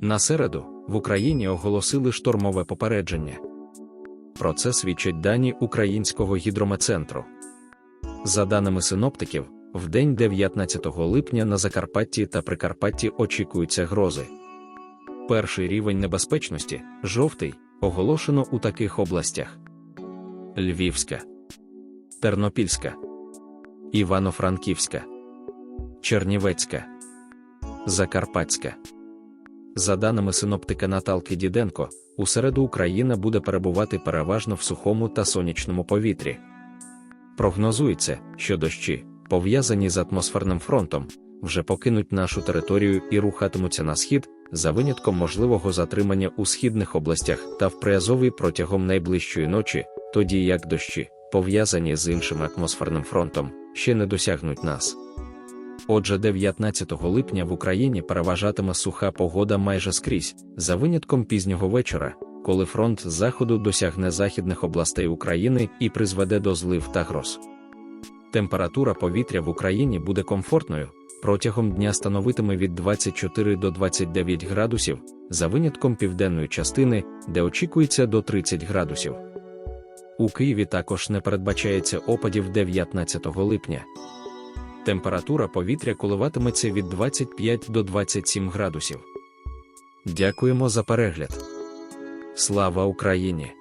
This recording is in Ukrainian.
На середу в Україні оголосили штормове попередження. Про це свідчать дані Українського гідрометцентру. За даними синоптиків, в день 19 липня на Закарпатті та Прикарпатті очікуються грози. Перший рівень небезпечності жовтий, оголошено у таких областях: Львівська, Тернопільська, Івано-Франківська, Чернівецька, Закарпатська. За даними синоптика Наталки Діденко, у середу Україна буде перебувати переважно в сухому та сонячному повітрі. Прогнозується, що дощі, пов'язані з атмосферним фронтом, вже покинуть нашу територію і рухатимуться на схід, за винятком можливого затримання у східних областях та в Приазові протягом найближчої ночі, тоді як дощі, пов'язані з іншим атмосферним фронтом, ще не досягнуть нас. Отже, 19 липня в Україні переважатиме суха погода майже скрізь, за винятком пізнього вечора, коли фронт заходу досягне західних областей України і призведе до злив та гроз. Температура повітря в Україні буде комфортною, протягом дня становитиме від 24 до 29 градусів, за винятком південної частини, де очікується до 30 градусів. У Києві також не передбачається опадів 19 липня. Температура повітря коливатиметься від 25 до 27 градусів. Дякуємо за перегляд. Слава Україні!